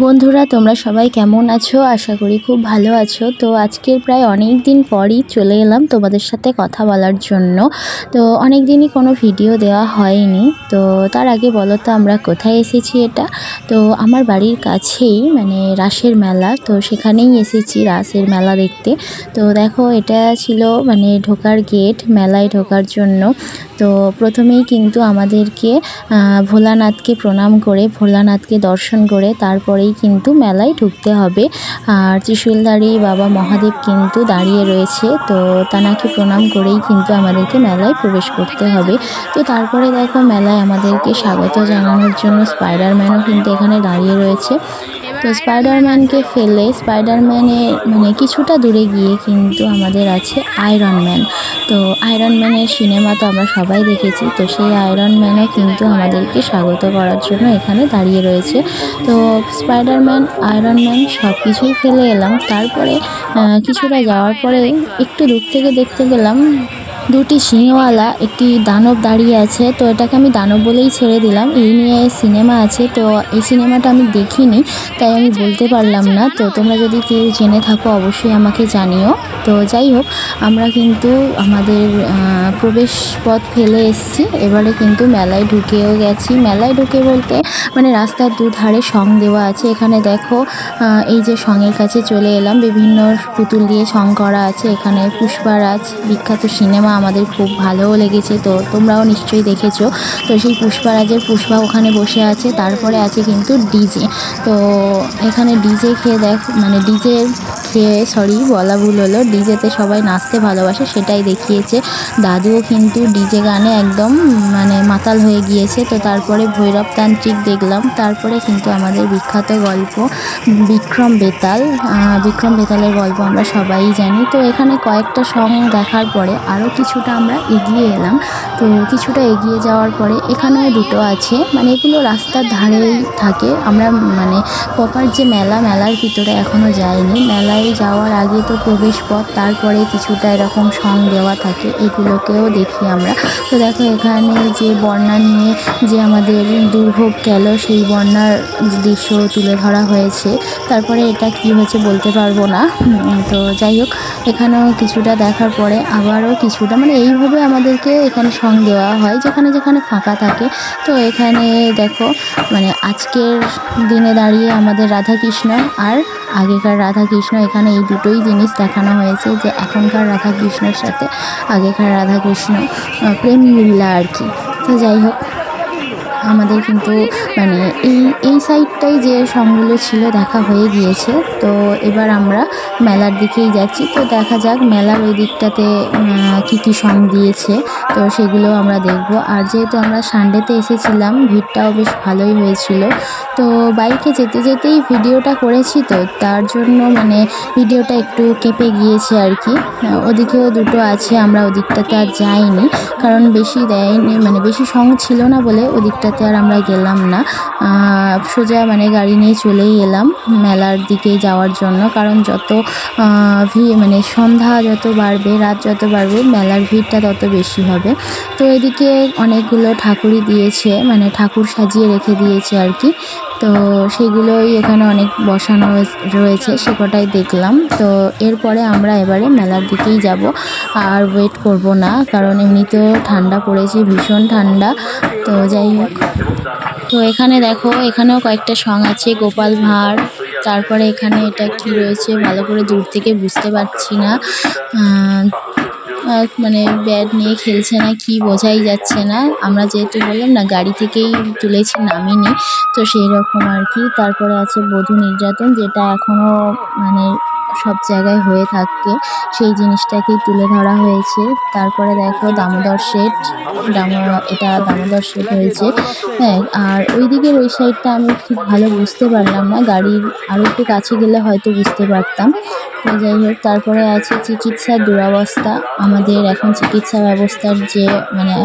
বন্ধুরা, তোমরা সবাই কেমন আছো? আশা করি খুব ভালো আছো। তো আজকের প্রায় অনেক দিন পরই চলে এলাম তোমাদের সাথে কথা বলার জন্য। তো অনেক দিনই কোনো ভিডিও দেওয়া হয়নি। তো তার আগে বলো তো, আমরা কোথায় এসেছি এটা? তো আমার বাড়ির কাছেই মানে রাসের মেলা, তো সেখানেই এসেছি রাসের মেলা দেখতে। তো দেখো, এটা ছিল মানে ঢোকার গেট, মেলায় ঢোকার জন্য। তো প্রথমেই কিন্তু আমাদেরকে ভোলানাথকে প্রণাম করে, ভোলানাথকে দর্শন করে তারপরেই কিন্তু মেলায় ঢুকতে হবে। আর ত্রিশুলদারি বাবা মহাদেব কিন্তু দাঁড়িয়ে রয়েছে, তো তানাকে প্রণাম করেই কিন্তু আমাদেরকে মেলায় প্রবেশ করতে হবে। তো তারপরে দেখো মেলায় আমাদেরকে স্বাগত জানানোর জন্য স্পাইডারম্যানও কিন্তু এখানে দাঁড়িয়ে রয়েছে। তো স্পাইডারম্যানকে ফেলে স্পাইডারম্যানের মানে কিছুটা দূরে গিয়ে কিন্তু আমাদের আছে আয়রন ম্যান তো আয়রন ম্যানের সিনেমা তো আমরা সবাই দেখেছি, তো সেই আয়রন ম্যানও কিন্তু আমাদেরকে স্বাগত করার জন্য এখানে দাঁড়িয়ে রয়েছে। তো স্পাইডারম্যান আয়রন ম্যান সব কিছুই ফেলে এলাম। তারপরে কিছুটা যাওয়ার পরে একটু দূর থেকে দেখতে পেলাম দুটি সিংহওয়ালা, একটি দানব দাঁড়িয়ে আছে। তো এটাকে আমি দানব বলেই ছেড়ে দিলাম। এই নিয়ে সিনেমা আছে। তো এই সিনেমাটা আমি দেখিনি, তাই আমি বলতে পারলাম না। তো তোমরা যদি কেউ জেনে থাকো, অবশ্যই আমাকে জানিও। তো যাই হোক, আমরা কিন্তু আমাদের প্রবেশ পথ ফেলে এসেছি। এবারে কিন্তু মেলায় ঢুকেও গেছি। মেলায় ঢুকে বলতে মানে রাস্তার দুধারে সং দেওয়া আছে। এখানে দেখো এই যে সঙের কাছে চলে এলাম। বিভিন্ন পুতুল দিয়ে সং করা আছে। এখানে পুষ্পারাজ, বিখ্যাত সিনেমা আমাদের খুব ভালোও লেগেছে, তো তোমরাও নিশ্চয়ই দেখেছ। তো সেই পুষ্পারাজের পুষ্পা ওখানে বসে আছে, তারপরে আছে কিন্তু ডিজে। তো এখানে ডিজে খেয়ে দেখ মানে ডিজে খেয়ে সরি বলা ভুল হলো, ডিজেতে সবাই নাচতে ভালোবাসে, সেটাই দেখিয়েছে। দাদুও কিন্তু ডিজে গানে একদম মানে মাতাল হয়ে গিয়েছে। তো তারপরে ভৈরবতান্ত্রিক দেখলাম। তারপরে কিন্তু আমাদের বিখ্যাত গল্প, বিক্রম বেতাল। বিক্রম বেতালের গল্প আমরা সবাই জানি। তো এখানে কয়েকটা সং দেখার পরে আরও কিছুটা আমরা এগিয়ে এলাম। তো কিছুটা এগিয়ে যাওয়ার পরে এখানেও দুটো আছে। মানে এগুলো রাস্তার ধারেই থাকে। আমরা মানে প্রপার যে মেলা, মেলার ভিতরে এখনও যাইনি। মেলায় যাওয়ার আগে তো প্রবেশ পথ তারপরে কিছুটা এরকম সং দেওয়া থাকে, এগুলোকেও দেখি আমরা। তো দেখো, এখানে যে বন্যা নিয়ে যে আমাদের দুর্ভোগ গেল, সেই বন্যার দৃশ্য তুলে ধরা হয়েছে। তারপরে এটা কি হয়েছে বলতে পারব না। তো যাই হোক, এখানেও কিছুটা দেখার পরে আবারও কিছুটা মানে এইভাবে আমাদেরকে এখানে সং দেওয়া হয়, যেখানে যেখানে ফাঁকা থাকে। তো এখানে দেখো মানে আজকের দিনে দাঁড়িয়ে আমাদের রাধাকৃষ্ণ আর আগেকার রাধাকৃষ্ণ এখানে এই দুটোই জিনিস দেখানো হয়েছে যে এখনকার রাধাকৃষ্ণের সাথে আগেকার রাধাকৃষ্ণ প্রেম লীলা আর কি। তো যাই হোক। আমাদের কিন্তু মানে এই এই সাইডটাই যে সংগুলো ছিল দেখা হয়ে গিয়েছে। তো এবার আমরা মেলার দিকেই যাচ্ছি। তো দেখা যাক মেলার ওই দিকটাতে কী কী সং দিয়েছে। তো সেগুলো আমরা দেখব। আর যেহেতু আমরা সানডেতে এসেছিলাম, ভিড়টাও বেশ ভালোই হয়েছিল। তো বাইকে যেতে যেতেই ভিডিওটা করেছি তো, তার জন্য মানে ভিডিওটা একটু কেঁপে গিয়েছে আর কি। ওদিকেও দুটো আছে, আমরা ওদিকটাতে আর যাইনি। কারণ বেশি দেয়নি মানে বেশি সং ছিল না বলে ওদিকটাতে আর আমরা গেলাম না। সোজা মানে গাড়ি নিয়ে চলেই এলাম মেলার দিকে যাওয়ার জন্য। কারণ যত ভি মানে সন্ধ্যা যত বাড়বে, রাত যত বাড়বে, মেলার ভিড়টা তত বেশি হবে। তো এদিকে অনেকগুলো ঠাকুরই দিয়েছে মানে ঠাকুর সাজিয়ে রেখে দিয়েছে আর কি। তো সেগুলোই এখানে অনেক বসানো রয়েছে সে কটাই দেখলাম। তো এরপরে আমরা এবারে মেলার দিকেই যাব। আর ওয়েট করব না, কারণ এমনিতেও ঠান্ডা পড়েছে, ভীষণ ঠান্ডা। তো যাই হোক। তো এখানে দেখো, এখানেও কয়েকটা সং আছে, গোপাল ভাঁড়। তারপরে এখানে এটা কি রয়েছে, ভালো করে দূর থেকে বুঝতে পারছি না। মানে ব্যাট নিয়ে খেলছে না, কি বোঝাই যাচ্ছে না। আমরা যেহেতু বললাম না, গাড়ি থেকেই তুলেছি, নামিনি। তো সেই রকম আর কি। তারপরে আছে বধূ নির্যাতন, যেটা এখনও মানে সব জায়গায় হয়ে থাকে। সেই জিনিসটাকেই তুলে ধরা হয়েছে। তারপরে দেখো দামোদর শেঠ। দামো, এটা দামোদর শেঠ হয়েছে। হ্যাঁ আর ওই দিকের ওই সাইডটা আমি ঠিক ভালো বুঝতে পারলাম না। গাড়ির আরও একটু কাছে গেলে হয়তো বুঝতে পারতাম। যাই হোক, তারপরে আছে চিকিৎসার দুরবস্থা। আমাদের এখন চিকিৎসা ব্যবস্থার যে মানে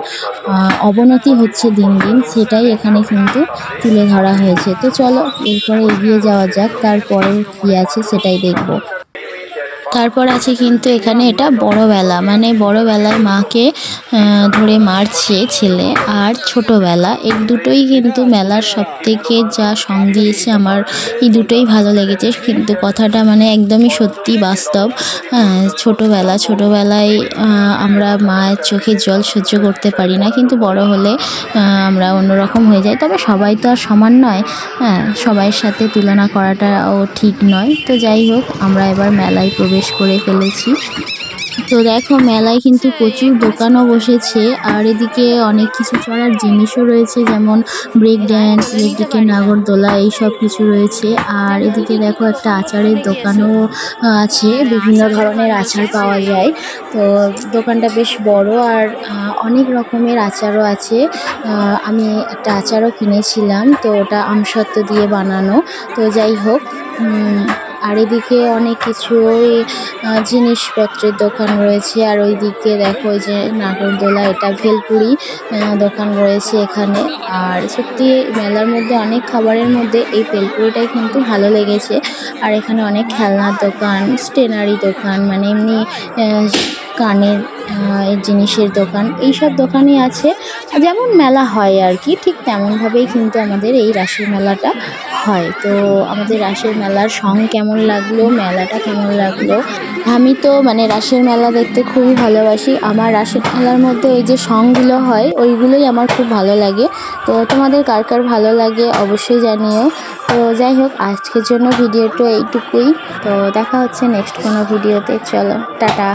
অবনতি হচ্ছে দিন দিন, সেটাই এখানে কিন্তু তুলে ধরা হয়েছে। তো চলো, এরপরে এগিয়ে যাওয়া যাক। তারপরে কী আছে সেটাই দেখব। তারপর আছে কিন্তু এখানে এটা বড়বেলা। মানে বড়বেলায় মাকে ধরে মারছে ছেলে আর ছোটবেলা। এই দুটোই কিন্তু মেলার সব থেকে যা সং দিয়েছে আমার, এই দুটোই ভালো লেগেছে। কিন্তু কথাটা মানে একদমই সত্যি বাস্তব। ছোটবেলা, ছোটবেলায় আমরা মায়ের চোখের জল সহ্য করতে পারি না। কিন্তু বড় হলে আমরা অন্যরকম হয়ে যাই। তবে সবাই তো আর সমান নয়। হ্যাঁ সবাইয়ের সাথে তুলনা করাটাও ঠিক নয়। তো যাই হোক, আমরা এবার মেলায় প্রবেশ করে ফেলেছি। তো দেখো, মেলায় কিন্তু প্রচুর দোকানও বসেছে। আর এদিকে অনেক কিছু চড়ার জিনিসও রয়েছে, যেমন ব্রেক ড্যান্স এদিকে নাগরদোলা, এই সব কিছু রয়েছে। আর এদিকে দেখো, একটা আচারের দোকানও আছে। বিভিন্ন ধরনের আচার পাওয়া যায়। তো দোকানটা বেশ বড় আর অনেক রকমের আচারও আছে। আমি একটা আচারও কিনেছিলাম, তো ওটা আমসত্ত্ব দিয়ে বানানো। তো যাই হোক আর এদিকে অনেক কিছু, ওই জিনিসপত্রের দোকান রয়েছে। আর ওই ওইদিকে দেখো যে নাগরদোলা, এটা ভেলপুরি দোকান রয়েছে এখানে। আর সত্যি, মেলার মধ্যে অনেক খাবারের মধ্যে এই ভেলপুরিটাই কিন্তু ভালো লেগেছে। আর এখানে অনেক খেলনার দোকান, স্টেনারি দোকান মানে এমনি কানের জিনিসের দোকান এই সব দোকানই আছে। যেমন মেলা হয় আর কি, ঠিক তেমনভাবেই কিন্তু আমাদের এই রাসের মেলাটা হয়। তো আমাদের রাসের মেলার সং কেমন লাগল, মেলাটা কেমন লাগল? আমি তো মানে রাসের মেলা দেখতে খুবই ভালোবাসি। আমার রাসের মেলার মধ্যে ওই যে সংগুলো হয়, ওইগুলোই আমার খুব ভালো লাগে। তো তোমাদের কার কার ভালো লাগে অবশ্যই জানিও। তো যাই হোক, আজকের জন্য ভিডিওটা এইটুকুই। তো দেখা হচ্ছে নেক্সট কোনো ভিডিওতে। চলো, টাটা।